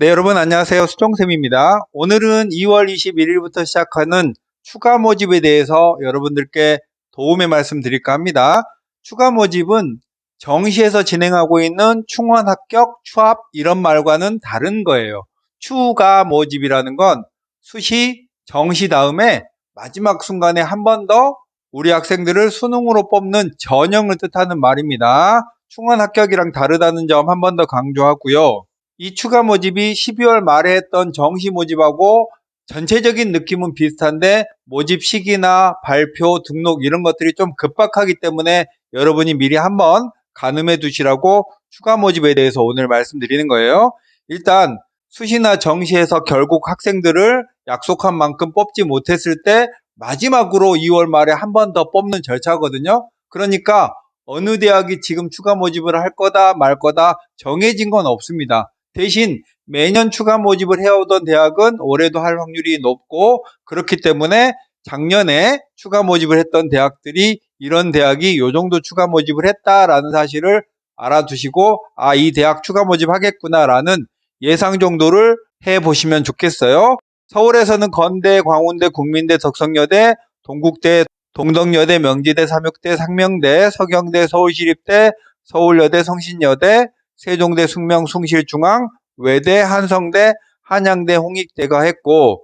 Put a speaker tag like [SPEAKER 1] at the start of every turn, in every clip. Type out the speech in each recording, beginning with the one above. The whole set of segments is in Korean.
[SPEAKER 1] 네, 여러분 안녕하세요. 수정쌤입니다. 오늘은 2월 21일부터 시작하는 추가 모집에 대해서 여러분들께 도움의 말씀 드릴까 합니다. 추가 모집은 정시에서 진행하고 있는 충원 합격, 추합 이런 말과는 다른 거예요. 추가 모집이라는 건 수시, 정시 다음에 마지막 순간에 한 번 더 우리 학생들을 수능으로 뽑는 전형을 뜻하는 말입니다. 충원 합격이랑 다르다는 점 한 번 더 강조하고요. 이 추가 모집이 12월 말에 했던 정시 모집하고 전체적인 느낌은 비슷한데 모집 시기나 발표, 등록 이런 것들이 좀 급박하기 때문에 여러분이 미리 한번 가늠해 두시라고 추가 모집에 대해서 오늘 말씀드리는 거예요. 일단 수시나 정시에서 결국 학생들을 약속한 만큼 뽑지 못했을 때 마지막으로 2월 말에 한 번 더 뽑는 절차거든요. 그러니까 어느 대학이 지금 추가 모집을 할 거다 말 거다 정해진 건 없습니다. 대신 매년 추가 모집을 해오던 대학은 올해도 할 확률이 높고 그렇기 때문에 작년에 추가 모집을 했던 대학들이 이런 대학이 요 정도 추가 모집을 했다라는 사실을 알아두시고 아 이 대학 추가 모집하겠구나라는 예상 정도를 해 보시면 좋겠어요. 서울에서는 건대, 광운대, 국민대, 덕성여대, 동국대, 동덕여대, 명지대, 삼육대, 상명대, 서경대, 서울시립대, 서울여대, 성신여대, 세종대, 숙명, 숭실 중앙, 외대, 한성대, 한양대, 홍익대가 했고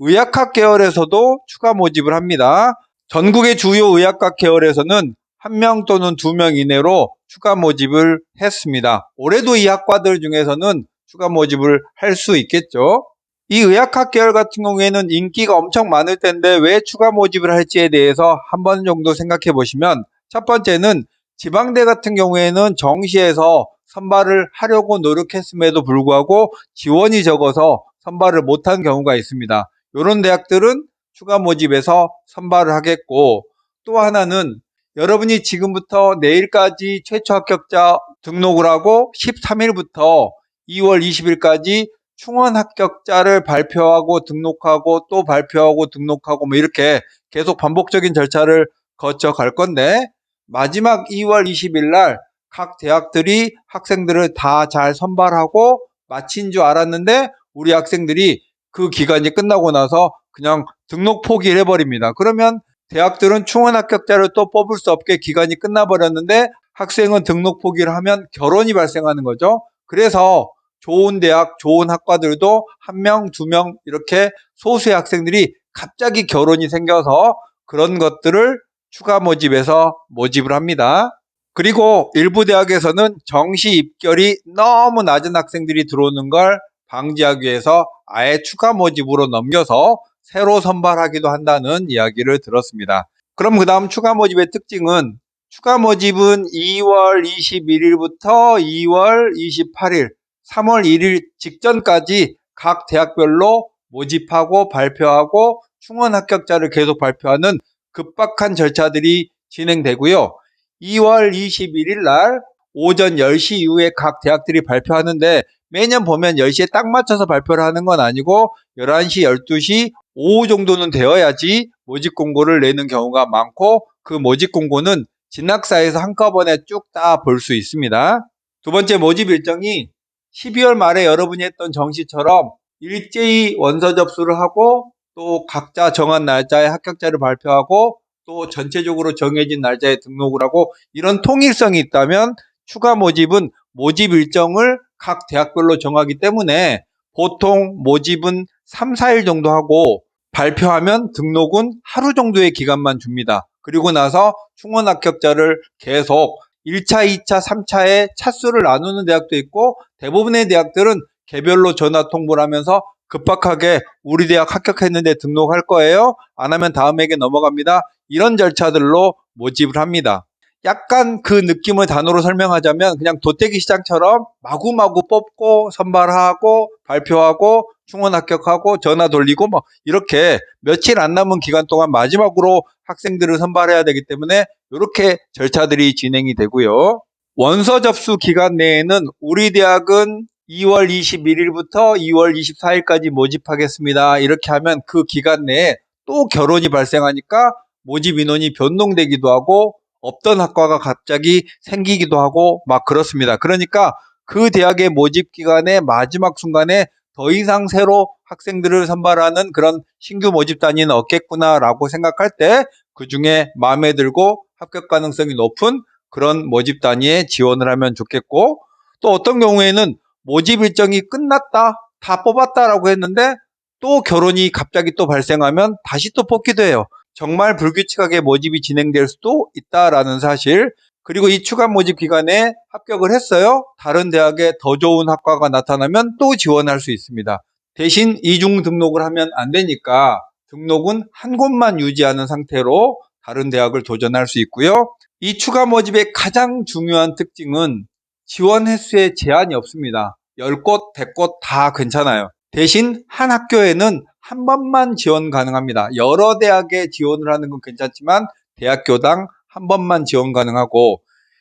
[SPEAKER 1] 의학학 계열에서도 추가 모집을 합니다. 전국의 주요 의학학 계열에서는 한 명 또는 두 명 이내로 추가 모집을 했습니다. 올해도 이 학과들 중에서는 추가 모집을 할 수 있겠죠. 이 의학학 계열 같은 경우에는 인기가 엄청 많을 텐데 왜 추가 모집을 할지에 대해서 한 번 정도 생각해 보시면 첫 번째는 지방대 같은 경우에는 정시에서 선발을 하려고 노력했음에도 불구하고 지원이 적어서 선발을 못한 경우가 있습니다. 이런 대학들은 추가 모집에서 선발을 하겠고 또 하나는 여러분이 지금부터 내일까지 최초 합격자 등록을 하고 13일부터 2월 20일까지 충원 합격자를 발표하고 등록하고 또 발표하고 등록하고 뭐 이렇게 계속 반복적인 절차를 거쳐 갈 건데 마지막 2월 20일 날 각 대학들이 학생들을 다 잘 선발하고 마친 줄 알았는데 우리 학생들이 그 기간이 끝나고 나서 그냥 등록 포기를 해버립니다. 그러면 대학들은 충원 합격자를 또 뽑을 수 없게 기간이 끝나버렸는데 학생은 등록 포기를 하면 결혼이 발생하는 거죠. 그래서 좋은 대학, 좋은 학과들도 한 명, 두 명 이렇게 소수의 학생들이 갑자기 결혼이 생겨서 그런 것들을 추가 모집에서 모집을 합니다. 그리고 일부 대학에서는 정시 입결이 너무 낮은 학생들이 들어오는 걸 방지하기 위해서 아예 추가 모집으로 넘겨서 새로 선발하기도 한다는 이야기를 들었습니다. 그럼 그 다음 추가 모집의 특징은 추가 모집은 2월 21일부터 2월 28일, 3월 1일 직전까지 각 대학별로 모집하고 발표하고 충원 합격자를 계속 발표하는 급박한 절차들이 진행되고요. 2월 21일 날 오전 10시 이후에 각 대학들이 발표하는데 매년 보면 10시에 딱 맞춰서 발표를 하는 건 아니고 11시, 12시, 오후 정도는 되어야지 모집 공고를 내는 경우가 많고 그 모집 공고는 진학사에서 한꺼번에 쭉 다 볼 수 있습니다. 두 번째 모집 일정이 12월 말에 여러분이 했던 정시처럼 일제히 원서 접수를 하고 또 각자 정한 날짜에 합격자를 발표하고 또 전체적으로 정해진 날짜에 등록을 하고 이런 통일성이 있다면 추가 모집은 모집 일정을 각 대학별로 정하기 때문에 보통 모집은 3, 4일 정도 하고 발표하면 등록은 하루 정도의 기간만 줍니다. 그리고 나서 충원 합격자를 계속 1차, 2차, 3차에 차수를 나누는 대학도 있고 대부분의 대학들은 개별로 전화 통보를 하면서 급박하게 우리 대학 합격했는데 등록할 거예요. 안 하면 다음에게 넘어갑니다. 이런 절차들로 모집을 합니다. 약간 그 느낌을 단어로 설명하자면 그냥 도태기 시장처럼 마구마구 뽑고 선발하고 발표하고 충원 합격하고 전화 돌리고 뭐 이렇게 며칠 안 남은 기간 동안 마지막으로 학생들을 선발해야 되기 때문에 이렇게 절차들이 진행이 되고요. 원서 접수 기간 내에는 우리 대학은 2월 21일부터 2월 24일까지 모집하겠습니다. 이렇게 하면 그 기간 내에 또 결혼이 발생하니까 모집 인원이 변동되기도 하고 없던 학과가 갑자기 생기기도 하고 막 그렇습니다. 그러니까 그 대학의 모집 기간의 마지막 순간에 더 이상 새로 학생들을 선발하는 그런 신규 모집단위는 없겠구나라고 생각할 때 그 중에 마음에 들고 합격 가능성이 높은 그런 모집 단위에 지원을 하면 좋겠고 또 어떤 경우에는 모집 일정이 끝났다 다 뽑았다라고 했는데 또 결혼이 갑자기 또 발생하면 다시 또 뽑기도 해요. 정말 불규칙하게 모집이 진행될 수도 있다라는 사실 그리고 이 추가 모집 기간에 합격을 했어요. 다른 대학에 더 좋은 학과가 나타나면 또 지원할 수 있습니다. 대신 이중 등록을 하면 안 되니까 등록은 한 곳만 유지하는 상태로 다른 대학을 도전할 수 있고요. 이 추가 모집의 가장 중요한 특징은 지원 횟수에 제한이 없습니다. 10곳, 100곳 다 괜찮아요. 대신 한 학교에는 한 번만 지원 가능합니다. 여러 대학에 지원을 하는 건 괜찮지만 대학교당 한 번만 지원 가능하고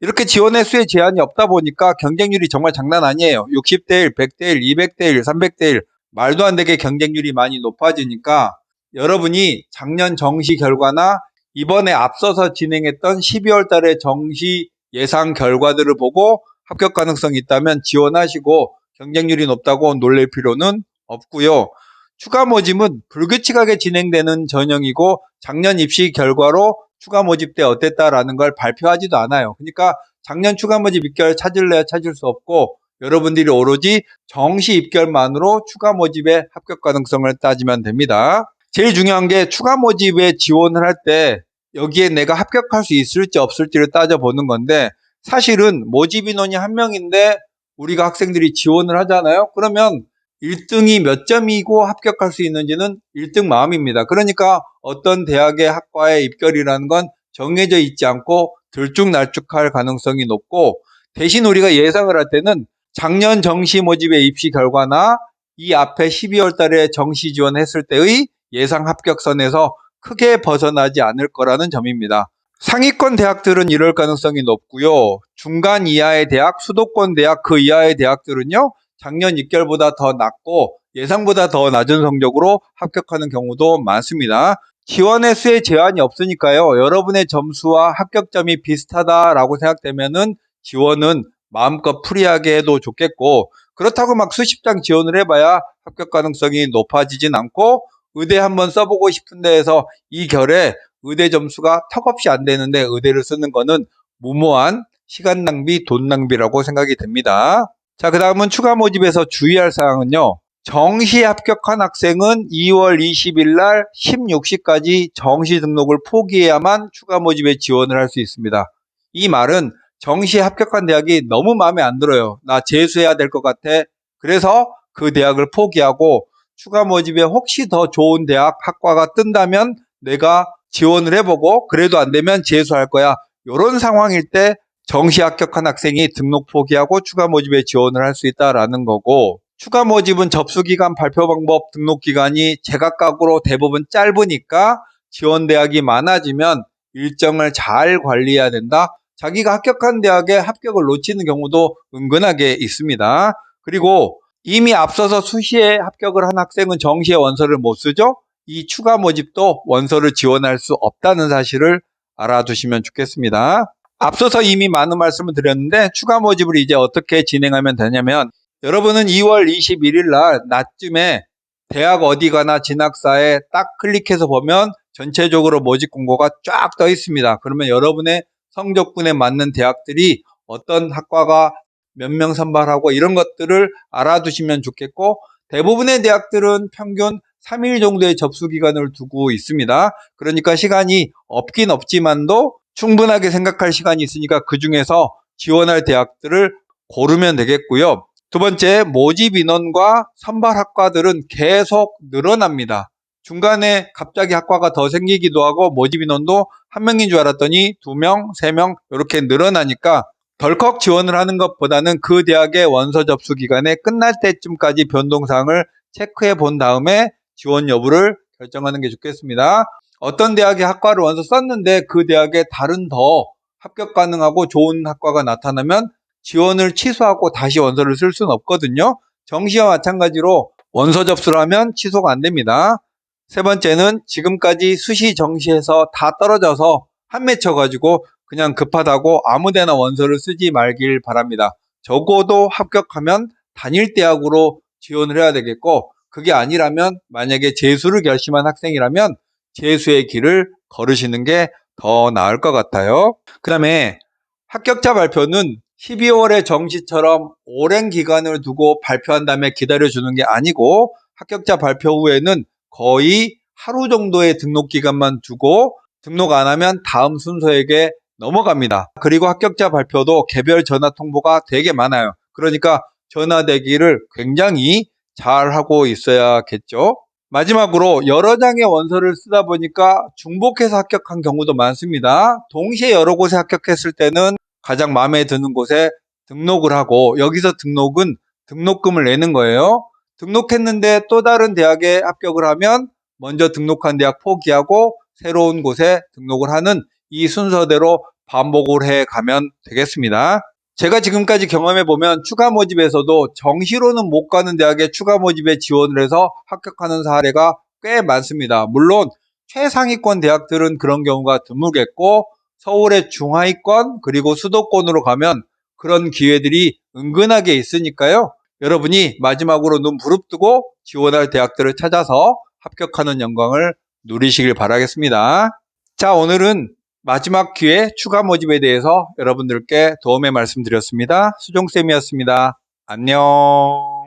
[SPEAKER 1] 이렇게 지원 횟수에 제한이 없다 보니까 경쟁률이 정말 장난 아니에요. 60대 1, 100대 1, 200대 1, 300대 1 말도 안 되게 경쟁률이 많이 높아지니까 여러분이 작년 정시 결과나 이번에 앞서서 진행했던 12월 달에 정시 예상 결과들을 보고 합격 가능성이 있다면 지원하시고 경쟁률이 높다고 놀랄 필요는 없고요. 추가 모집은 불규칙하게 진행되는 전형이고 작년 입시 결과로 추가 모집 때 어땠다라는 걸 발표하지도 않아요. 그러니까 작년 추가 모집 입결 찾을래야 찾을 수 없고 여러분들이 오로지 정시 입결만으로 추가 모집의 합격 가능성을 따지면 됩니다. 제일 중요한 게 추가 모집에 지원을 할 때 여기에 내가 합격할 수 있을지 없을지를 따져보는 건데 사실은 모집 인원이 한 명인데 우리가 학생들이 지원을 하잖아요. 그러면 1등이 몇 점이고 합격할 수 있는지는 1등 마음입니다. 그러니까 어떤 대학의 학과의 입결이라는 건 정해져 있지 않고 들쭉날쭉할 가능성이 높고 대신 우리가 예상을 할 때는 작년 정시 모집의 입시 결과나 이 앞에 12월 달에 정시 지원했을 때의 예상 합격선에서 크게 벗어나지 않을 거라는 점입니다. 상위권 대학들은 이럴 가능성이 높고요. 중간 이하의 대학, 수도권 대학 그 이하의 대학들은요. 작년 입결보다 더 낮고 예상보다 더 낮은 성적으로 합격하는 경우도 많습니다. 지원 횟수에 제한이 없으니까요. 여러분의 점수와 합격점이 비슷하다라고 생각되면은 지원은 마음껏 프리하게 해도 좋겠고 그렇다고 막 수십 장 지원을 해봐야 합격 가능성이 높아지진 않고 의대 한번 써보고 싶은 데에서 이 결에 의대 점수가 턱없이 안 되는데 의대를 쓰는 거는 무모한 시간 낭비, 돈 낭비라고 생각이 됩니다. 자, 그 다음은 추가 모집에서 주의할 사항은요. 정시 합격한 학생은 2월 20일 날 16시까지 정시 등록을 포기해야만 추가 모집에 지원을 할 수 있습니다. 이 말은 정시에 합격한 대학이 너무 마음에 안 들어요. 나 재수해야 될 것 같아. 그래서 그 대학을 포기하고 추가 모집에 혹시 더 좋은 대학 학과가 뜬다면 내가 지원을 해보고 그래도 안 되면 재수할 거야. 이런 상황일 때 정시 합격한 학생이 등록 포기하고 추가 모집에 지원을 할 수 있다라는 거고 추가 모집은 접수 기간 발표 방법 등록 기간이 제각각으로 대부분 짧으니까 지원 대학이 많아지면 일정을 잘 관리해야 된다. 자기가 합격한 대학에 합격을 놓치는 경우도 은근하게 있습니다. 그리고 이미 앞서서 수시에 합격을 한 학생은 정시에 원서를 못 쓰죠? 이 추가 모집도 원서를 지원할 수 없다는 사실을 알아두시면 좋겠습니다. 앞서서 이미 많은 말씀을 드렸는데 추가 모집을 이제 어떻게 진행하면 되냐면 여러분은 2월 21일 날 낮쯤에 대학 어디 가나 진학사에 딱 클릭해서 보면 전체적으로 모집 공고가 쫙 떠 있습니다. 그러면 여러분의 성적군에 맞는 대학들이 어떤 학과가 몇 명 선발하고 이런 것들을 알아두시면 좋겠고 대부분의 대학들은 평균 3일 정도의 접수 기간을 두고 있습니다. 그러니까 시간이 없긴 없지만도 충분하게 생각할 시간이 있으니까 그 중에서 지원할 대학들을 고르면 되겠고요. 두 번째, 모집 인원과 선발 학과들은 계속 늘어납니다. 중간에 갑자기 학과가 더 생기기도 하고 모집 인원도 한 명인 줄 알았더니 두 명, 세 명 이렇게 늘어나니까 덜컥 지원을 하는 것보다는 그 대학의 원서 접수 기간에 끝날 때쯤까지 변동사항을 체크해 본 다음에 지원 여부를 결정하는 게 좋겠습니다. 어떤 대학의 학과를 원서 썼는데 그 대학에 다른 더 합격 가능하고 좋은 학과가 나타나면 지원을 취소하고 다시 원서를 쓸 수는 없거든요. 정시와 마찬가지로 원서 접수를 하면 취소가 안 됩니다. 세 번째는 지금까지 수시 정시에서 다 떨어져서 한 맺혀 가지고 그냥 급하다고 아무데나 원서를 쓰지 말길 바랍니다. 적어도 합격하면 단일 대학으로 지원을 해야 되겠고 그게 아니라면 만약에 재수를 결심한 학생이라면 재수의 길을 걸으시는 게 더 나을 것 같아요. 그 다음에 합격자 발표는 12월에 정시처럼 오랜 기간을 두고 발표한 다음에 기다려주는 게 아니고 합격자 발표 후에는 거의 하루 정도의 등록 기간만 두고 등록 안 하면 다음 순서에게 넘어갑니다. 그리고 합격자 발표도 개별 전화 통보가 되게 많아요. 그러니까 전화 대기를 굉장히 잘 하고 있어야겠죠. 마지막으로 여러 장의 원서를 쓰다 보니까 중복해서 합격한 경우도 많습니다. 동시에 여러 곳에 합격했을 때는 가장 마음에 드는 곳에 등록을 하고 여기서 등록은 등록금을 내는 거예요. 등록했는데 또 다른 대학에 합격을 하면 먼저 등록한 대학 포기하고 새로운 곳에 등록을 하는 이 순서대로 반복을 해 가면 되겠습니다. 제가 지금까지 경험해 보면 추가 모집에서도 정시로는 못 가는 대학에 추가 모집에 지원을 해서 합격하는 사례가 꽤 많습니다. 물론 최상위권 대학들은 그런 경우가 드물겠고 서울의 중하위권 그리고 수도권으로 가면 그런 기회들이 은근하게 있으니까요. 여러분이 마지막으로 눈 부릅뜨고 지원할 대학들을 찾아서 합격하는 영광을 누리시길 바라겠습니다. 자, 오늘은 마지막 기회 추가 모집에 대해서 여러분들께 도움의 말씀드렸습니다. 수종쌤이었습니다. 안녕.